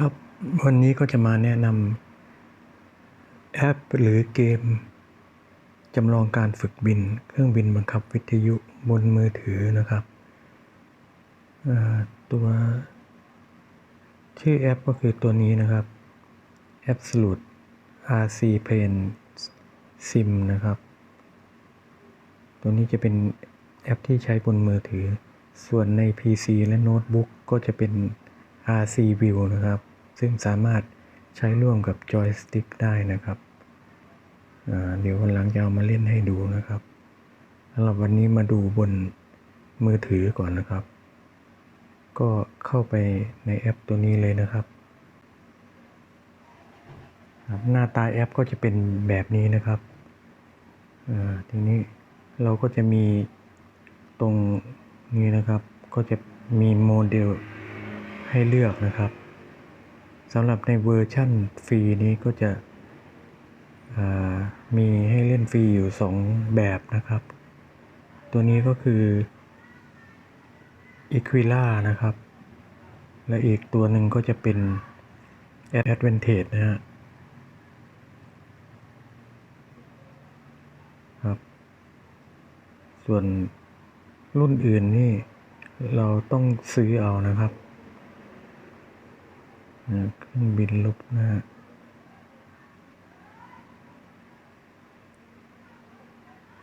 ครับ วันนี้ก็จะมาแนะนำแอปหรือเกมจำลองการฝึกบิน เครื่องบินบังคับวิทยุบนมือถือนะครับ ตัวชื่อแอปก็คือตัวนี้นะครับ Absolute RC Plane Sim นะครับ ตัวนี้จะเป็นแอปที่ใช้บนมือถือ ส่วนใน PC และโน้ตบุ๊กก็จะเป็น RC View นะครับ ซึ่งสามารถใช้ร่วมกับจอยสติ๊กได้นะครับ เดี๋ยววันหลังจะเอามาเล่นให้ดูนะครับสำหรับวันนี้มาดูบนมือถือก่อนนะครับ ก็เข้าไปในแอปตัวนี้เลยนะครับ หน้าตาแอปก็จะเป็นแบบนี้นะครับทีนี้เราก็จะมีตรงนี้นะครับ ก็จะมีโมเดล ให้เลือกนะครับสำหรับในเวอร์ชั่นฟรีนี้ก็จะมีให้เล่นฟรีอยู่ 2 แบบนะครับ ตัวนี้ก็คือ Equila นะครับ และอีกตัวหนึ่งก็จะเป็น Advantage นะฮะครับ ส่วนรุ่นอื่นนี่เราต้องซื้อเอานะครับ เครื่องบินลบนะฮะ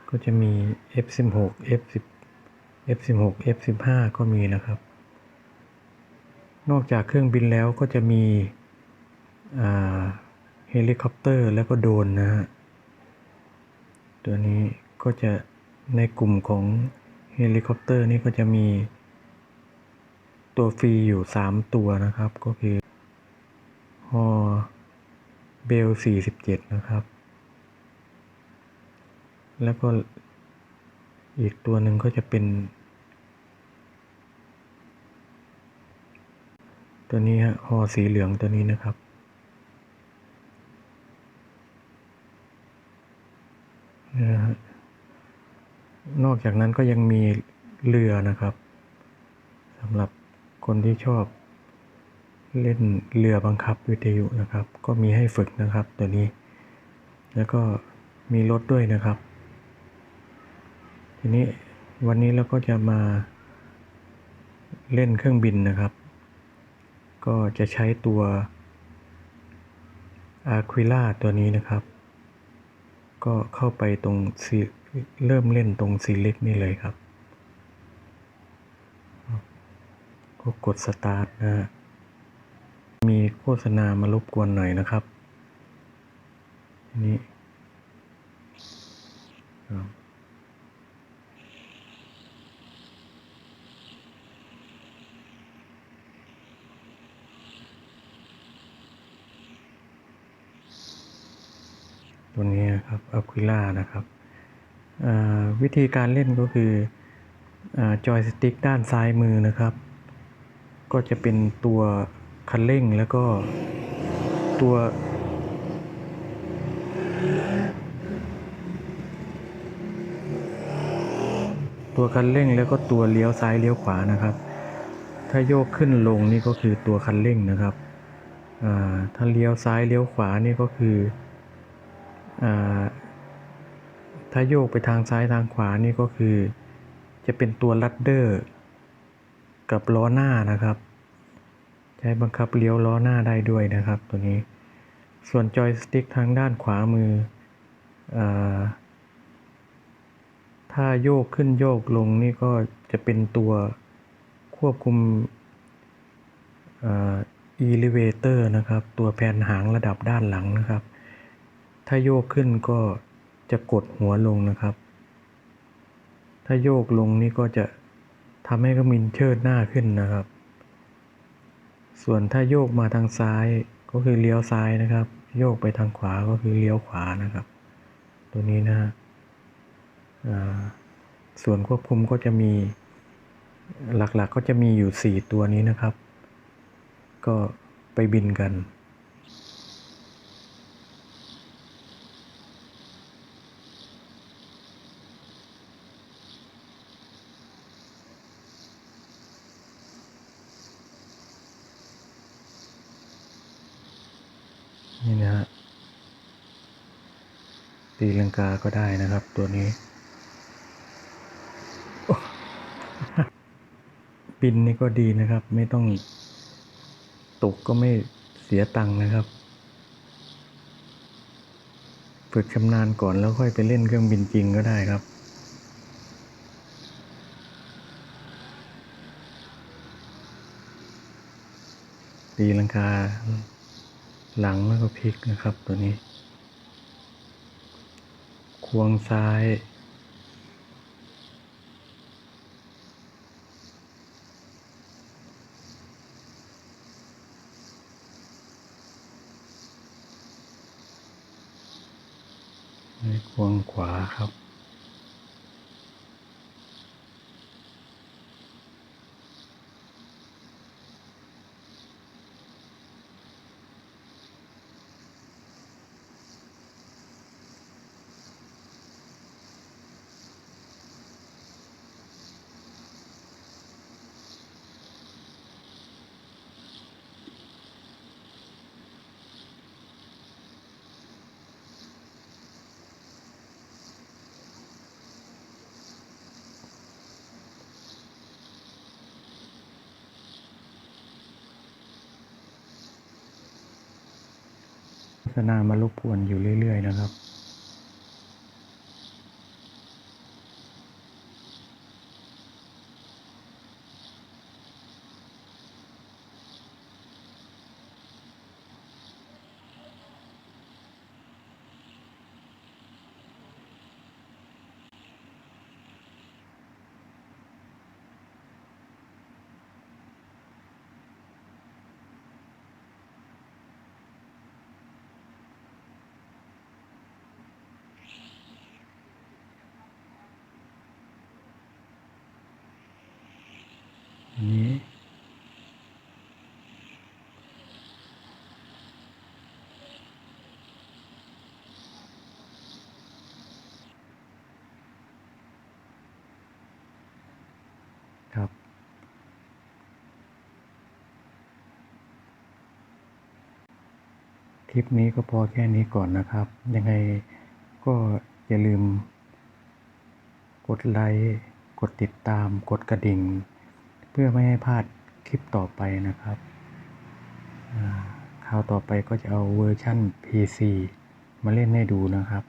ก็จะมี F16 F10 F16 F15 ก็มีนะครับ นอกจากเครื่องบินแล้วก็จะมีเฮลิคอปเตอร์แล้วก็โดรนนะฮะ ตัวนี้ก็จะในกลุ่มของเฮลิคอปเตอร์นี่ก็จะมีตัวฟรีอยู่ 3 ตัวนะครับก็คือ บล 47 นะครับ แล้วก็อีกตัวหนึ่งก็จะเป็น ตัวนี้ฮะฮอสีเหลืองตัวนี้นะครับนะฮะนอกจากนั้นก็ยังมีเรือนะครับสำหรับคนที่ชอบ เล่นเรือบังคับวิทยุนะครับ ก็มีให้ฝึกนะครับตัวนี้ แล้วก็มีรถด้วยนะครับ ทีนี้วันนี้เราก็จะมาเล่นเครื่องบินนะครับ ก็จะใช้ตัว Aquila ตัวนี้นะครับ ก็เข้าไปตรงเริ่มเล่นตรงสีเล็กนี่เลยครับ ก็กดสตาร์ทนะฮะ มีโฆษณามารบกวนหน่อยนะครับนี้ครับตัวนี้นะครับ Aquila นะครับอ่าวิธีการเล่นก็คือจอยสติ๊กด้านซ้ายมือนะครับ ก็จะเป็นตัว คันเร่งแล้วก็ตัวตัวคันเร่งแล้วก็ตัวเลี้ยวซ้ายเลี้ยวขวานะครับ ถ้าโยกขึ้นลงนี่ก็คือตัวคันเร่งนะครับ ถ้าเลี้ยวซ้ายเลี้ยวขวานี่ก็คืออถ้าโยกไปทางซ้ายทางขวานี่ก็คือ จะเป็นตัวลัดเดอร์ กับล้อหน้านะครับ ใช้บังคับเลี้ยวล้อหน้าได้ด้วยนะครับ ตัวนี้ ส่วนจอยสติ๊กทางด้านขวามืออถ้าโยกขึ้นโยกลงนี่ก็จะเป็นตัวควบคุมอ่า elevator นะครับ ตัวแผ่นหางระดับด้านหลังนะครับ ถ้าโยกขึ้นก็จะกดหัวลงนะครับ ถ้าโยกลงนี่ก็จะทำให้เครื่องบินเชิดหน้าขึ้นนะครับ ส่วนถ้าโยกมาทางซ้ายก็คือเลี้ยวซ้ายนะครับ โยกไปทางขวาก็คือเลี้ยวขวานะครับ ตัวนี้นะฮะส่วนควบคุมก็จะมีหลักๆกก็จะมีอยู่ 4 ตัวนี้นะครับ ก็ไปบินกัน นี่นะฮะตีลังกาก็ได้นะครับตัวนี้ ปินนี่ก็ดีนะครับ ไม่ต้องตกก็ไม่เสียตังค์นะครับ ฝึกชำนาญก่อนแล้วค่อยไปเล่นเครื่องบินจริงก็ได้ครับตีลังกา หลังแล้วก็พลิกนะครับตัวนี้ ควงซ้าย ควงขวาครับ โฆษณามาลบกวนอยู่เรื่อย ๆ นะครับ คลิปนี้ก็พอแค่นี้ก่อนนะครับ ยังไงก็อย่าลืม กดไลค์ กดติดตาม กดกระดิ่ง เพื่อไม่ให้พลาดคลิปต่อไปนะครับอ่าคราวต่อไปก็จะเอาเวอร์ชั่น PC มาเล่นให้ดูนะครับ